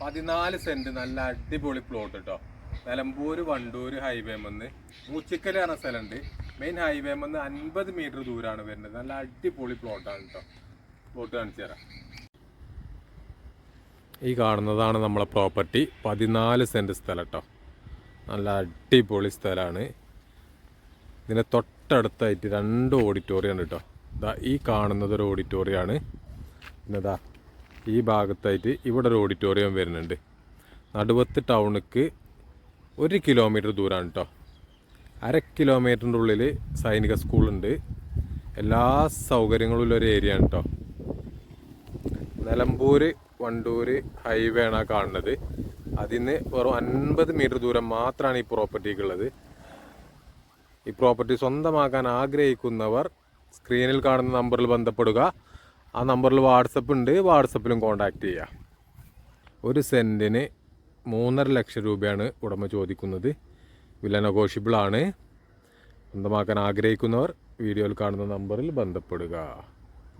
പതിനാല് സെന്റ് നല്ല അടിപൊളി പ്ലോട്ട് കേട്ടോ നിലമ്പൂര് വണ്ടൂര് ഹൈവേ മന്ന്. മൂച്ചിക്കൽ പറഞ്ഞ സ്ഥലമുണ്ട് മെയിൻ ഹൈവേ മന്ന് അൻപത് മീറ്റർ ദൂരമാണ് വരുന്നത്. നല്ല അടിപൊളി പ്ലോട്ടാണ് കേട്ടോ പ്ലോട്ട് കാണിച്ചു തരാം. ഈ കാണുന്നതാണ് നമ്മളെ പ്രോപ്പർട്ടി പതിനാല് സെന്റ് സ്ഥലം കേട്ടോ നല്ല അടിപൊളി സ്ഥലമാണ് ഇതിന് തൊട്ടടുത്തായിട്ട് രണ്ട് ഓഡിറ്റോറിയം ഉണ്ട് കേട്ടോ ഇതാ ഈ കാണുന്നത് ഒരു ഓഡിറ്റോറിയമാണ് പിന്നെ ഇതാ ഈ ഭാഗത്തായിട്ട് ഇവിടെ ഒരു ഓഡിറ്റോറിയം വരുന്നുണ്ട്. നടുവത്ത് ടൗണിക്ക് ഒരു കിലോമീറ്റർ ദൂരമാണ് കേട്ടോ അര കിലോമീറ്ററിന്റെ ഉള്ളിൽ സൈനിക സ്കൂളുണ്ട്. എല്ലാ സൗകര്യങ്ങളും ഉള്ള ഒരു ഏരിയ ആണ് കേട്ടോ നിലമ്പൂർ വണ്ടൂർ ഹൈവേ ആണ് കാണുന്നത്. അതിൽ നിന്ന് വെറും അൻപത് മീറ്റർ ദൂരം മാത്രമാണ് ഈ പ്രോപ്പർട്ടിക്കുള്ളത് ഈ പ്രോപ്പർട്ടി സ്വന്തമാക്കാൻ ആഗ്രഹിക്കുന്നവർ സ്ക്രീനിൽ കാണുന്ന നമ്പറിൽ ബന്ധപ്പെടുക. ആ നമ്പറിൽ വാട്സപ്പ് ഉണ്ട്. വാട്സപ്പിലും കോണ്ടാക്ട് ചെയ്യാം. ഒരു സെന്റിന് മൂന്നര ലക്ഷം രൂപയാണ് ഉടമ ചോദിക്കുന്നത്. വില നെഗോഷ്യബിളാണ് സ്വന്തമാക്കാൻ ആഗ്രഹിക്കുന്നവർ വീഡിയോയിൽ കാണുന്ന നമ്പറിൽ ബന്ധപ്പെടുക.